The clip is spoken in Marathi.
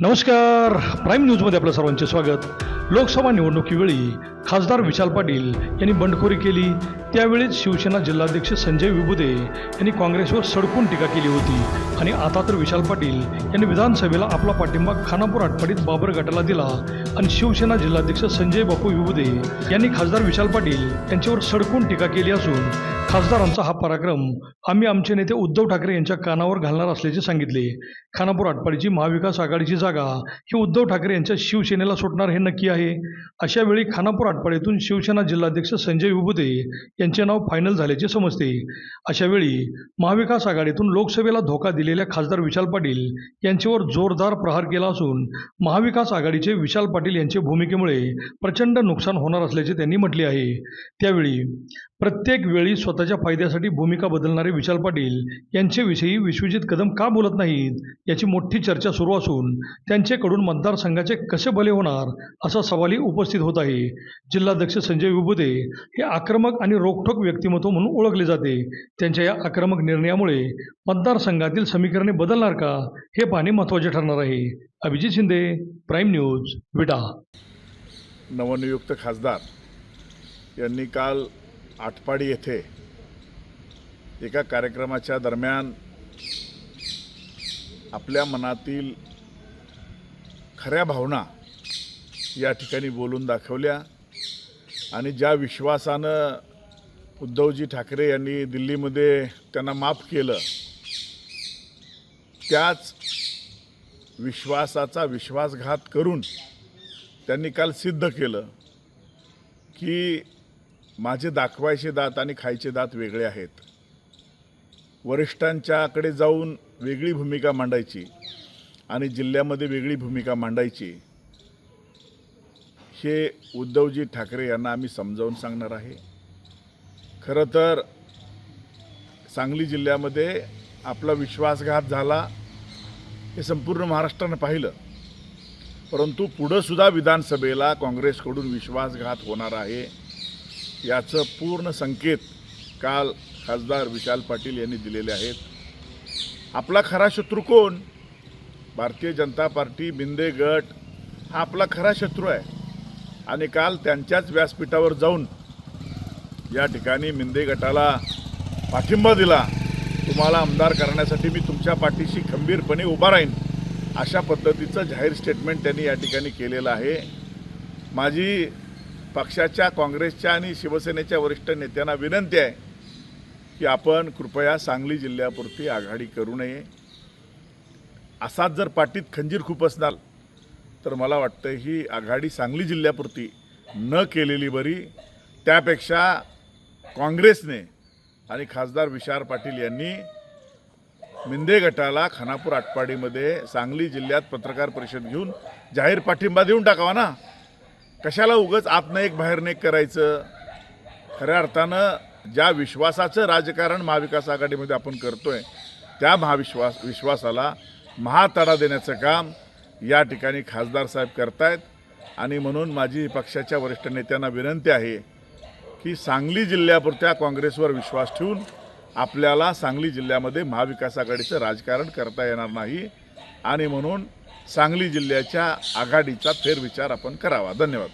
नमस्कार. प्राईम न्यूजमध्ये आपलं सर्वांचे स्वागत. लोकसभा निवडणुकीवेळी खासदार विशाल पाटील यांनी बंडखोरी केली. त्यावेळीच शिवसेना जिल्हाध्यक्ष संजय विभुदे यांनी काँग्रेसवर सडकून टीका केली होती. आणि आता तर विशाल पाटील यांनी विधानसभेला आपला पाठिंबा खानापूर आटपाडीत बाबर गटाला दिला. आणि शिवसेना जिल्हाध्यक्ष संजय बापू विभुदे यांनी खासदार विशाल पाटील यांच्यावर सडकून टीका केली असून खासदारांचा हा पराक्रम आम्ही आमचे नेते उद्धव ठाकरे यांच्या कानावर घालणार असल्याचे सांगितले. खानापूर आटपाडीची महाविकास आघाडीची जागा ही उद्धव ठाकरे यांच्या शिवसेनेला सुटणार हे नक्की आहे. अशा वेळी खानापूर आटपाडीतून शिवसेना जिल्हाध्यक्ष संजय विभुदे यांचे नाव फायनल झाल्याचे समजते. अशावेळी महाविकास आघाडीतून लोकसभेला धोका दिलेल्या खासदार विशाल पाटील यांच्यावर जोरदार प्रहार केला असून महाविकास आघाडीचे विशाल पाटील यांच्या भूमिकेमुळे प्रचंड नुकसान होणार असल्याचे त्यांनी म्हटले आहे. त्यावेळी प्रत्येक वेळी स्वतःच्या फायद्यासाठी भूमिका बदलणारे विशाल पाटील यांच्याविषयी विश्वजित कदम का बोलत नाहीत याची मोठी चर्चा सुरू असून त्यांच्याकडून मतदारसंघाचे कसे भले होणार असा सवालही उपस्थित होत आहे. जिल्हाध्यक्ष संजय विभुते हे आक्रमक आणि रोखठोक व्यक्तिमत्व म्हणून ओळखले जाते. त्यांच्या या आक्रमक निर्णयामुळे मतदारसंघातील समीकरणे बदलणार का हे पाहणे महत्त्वाचे ठरणार आहे. Abhijit Shinde prime news Vita. नवनियुक्त खासदार यांनी काल आटपाडी येथे एका कार्यक्रमाच्या दरम्यान आपल्या मनातील खऱ्या भावना या ठिकाणी बोलून दाखवल्या आणि ज्या विश्वासानं उद्धवजी ठाकरे यांनी दिल्लीमध्ये त्यांना माफ केलं त्याच विश्वासाचा विश्वासघात करून त्यांनी काल सिद्ध केलं की माझे दाखवायचे दात आणि खायचे दात वेगळे आहेत. वरिष्ठांच्याकडे जाऊन वेगळी भूमिका मांडायची आणि जिल्ह्यामध्ये वेगळी भूमिका मांडायची हे उद्धवजी ठाकरे यांना आम्ही समजावून सांगणार आहे. खरं तर सांगली जिल्ह्यामध्ये आपला विश्वासघात झाला हे संपूर्ण महाराष्ट्रानं पाहिलं. परंतु पुढंसुद्धा विधानसभेला काँग्रेसकडून विश्वासघात होणार आहे. याचं पूर्ण संकेत काल खासदार विशाल पाटील यांनी दिलेले आहेत. आपला खरा शत्रू कोण? भारतीय जनता पार्टी बिंदे गट हा आपला खरा शत्रू आहे. आणि काल त्यांच्याच व्यासपीठावर जाऊन या ठिकाणी मिंदे गटाला पाठिंबा दिला. तुम्हाला आमदार करण्यासाठी मी तुमच्या पाठीशी खंबीरपणे उभा राहीन अशा पद्धतीचं जाहीर स्टेटमेंट त्यांनी या ठिकाणी केलेलं आहे. माझी पक्षाच्या काँग्रेसच्या आणि शिवसेनेच्या वरिष्ठ नेत्यांना विनंती आहे की आपण कृपया सांगली जिल्ह्यापुरती आघाडी करू नये. असाच जर पाठीत खंजीर खूप असणार तर मला वाटतं ही आघाडी सांगली जिल्ह्यापुरती न केलेली बरी. त्यापेक्षा काँग्रेसने आणि खासदार विशार पाटील यांनी मिंदे गटाला खानापूर आटपाडीमध्ये सांगली जिल्ह्यात पत्रकार परिषद घेऊन जाहीर पाठिंबा देऊन टाकावा ना. कशाला उगच आतनं एक बाहेरनं एक करायचं? खऱ्या अर्थानं ज्या विश्वासाचं राजकारण महाविकास आघाडीमध्ये आपण करतो आहे त्या महाविश्वास विश्वासाला महातडा देण्याचं काम या ठिकाणी खासदार साहेब करतायत. आणि म्हणून माझी पक्षाच्या वरिष्ठ नेत्यांना विनंती आहे की सांगली जिल्ह्यापुरत्या काँग्रेसवर विश्वास ठेवून आपल्याला सांगली जिल्ह्यामध्ये महाविकास आघाडीचं राजकारण करता येणार नाही. आणि म्हणून सांगली जिल्ह्याच्या आघाडीचा फेरविचार आपण करावा. धन्यवाद.